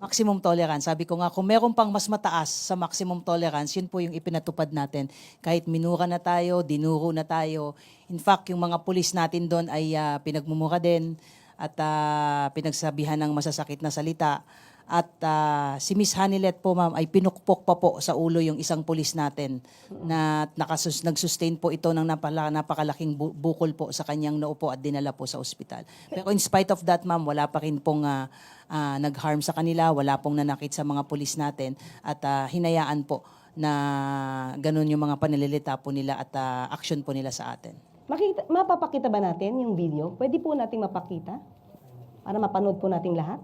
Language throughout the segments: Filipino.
Maximum tolerance. Sabi ko nga, kung meron pang mas mataas sa maximum tolerance, yun po yung ipinatupad natin. Kahit minura na tayo, dinuro na tayo. In fact, yung mga pulis natin doon ay ah, pinagmumura din at ah, pinagsabihan ng masasakit na salita. At ah, si Miss Hanilet po ma'am ay pinukpok pa po sa ulo yung isang pulis natin na nakasus nagsustain po ito ng napala, napakalaking bu- bukol po sa kanyang noo po at dinala po sa ospital. Pero in spite of that ma'am, wala pa rin pong ah, ah, nag-harm sa kanila, wala pong nanakit sa mga pulis natin at ah, hinayaan po na ganun yung mga panililita po nila at ah, action po nila sa atin. Makita, mapapakita ba natin yung video? Pwede po nating mapakita? Para mapanood po nating lahat?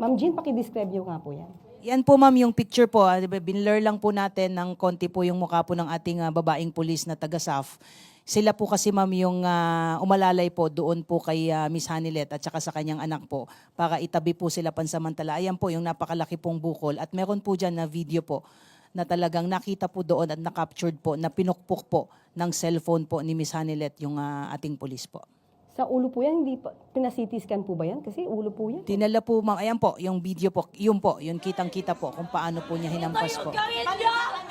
Ma'am Jean, pakidescribe nyo nga po yan. Yan po ma'am yung picture po, binlur lang po natin ng konti po yung mukha po ng ating ah, babaeng pulis na taga SAF. Sila po kasi ma'am yung ah, umalalay po doon po kay ah, Miss Hanilet at saka sa kanyang anak po para itabi po sila pansamantala. Ayan po yung napakalaki pong bukol at meron po dyan na video po na talagang nakita po doon at na-captured po na pinukpok po ng cellphone po ni Miss Hanilet yung ah, ating pulis po. Sa ulo po yan, hindi pa, pinasiti scan po ba yan? Kasi ulo po yan. Tinala po ma'am, ayan po yung video po, yun po, yun kitang-kita po kung paano po niya hinampas po. Ito yung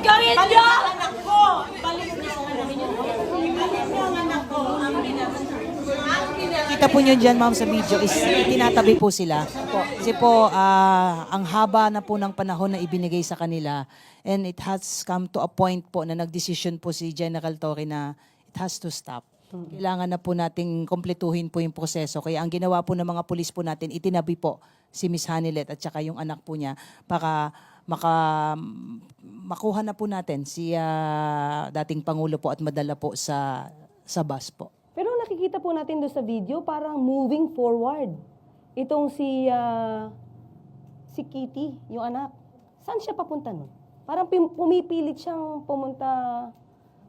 garit niya! Kita po nyo dyan, ma'am, sa video is tinatabi po sila. Kasi po, ah, ang haba na po ng panahon na ibinigay sa kanila and it has come to a point po na nagdesisyon po si General Torre na it has to stop. Kailangan na po nating kompletuhin po yung proseso. Kaya ang ginawa po ng mga pulis po natin, itinabi po si Miss Hanilet at saka yung anak po niya para maka makuha na po natin si ah, dating Pangulo po at madala po sa sa bus po. Pero nakikita po natin doon sa video, parang moving forward. Itong si, ah, si Kitty, yung anak. Saan siya papunta nun? Parang pumipilit siyang pumunta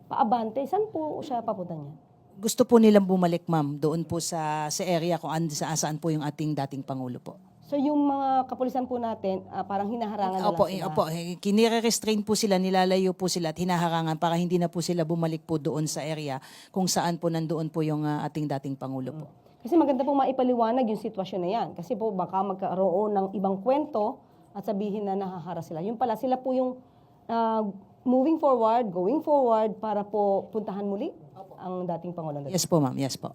paabante. Saan po siya papunta niya? Gusto po nilang bumalik, ma'am, doon po sa sa area kung and, sa, saan po yung ating dating Pangulo po. So yung mga kapulisan po natin, ah, parang hinaharangan na Opo, lang eh, sila. opo, eh, kinire-restrain po sila, nilalayo po sila at hinaharangan para hindi na po sila bumalik po doon sa area kung saan po nandoon po yung ah, ating dating Pangulo po. Kasi maganda po maipaliwanag yung sitwasyon na yan. Kasi po baka magkaroon ng ibang kwento at sabihin na nahahara sila. Yung pala, sila po yung ah, moving forward, going forward para po puntahan muli ang dating Pangulong. Yes po, ma'am. Yes po.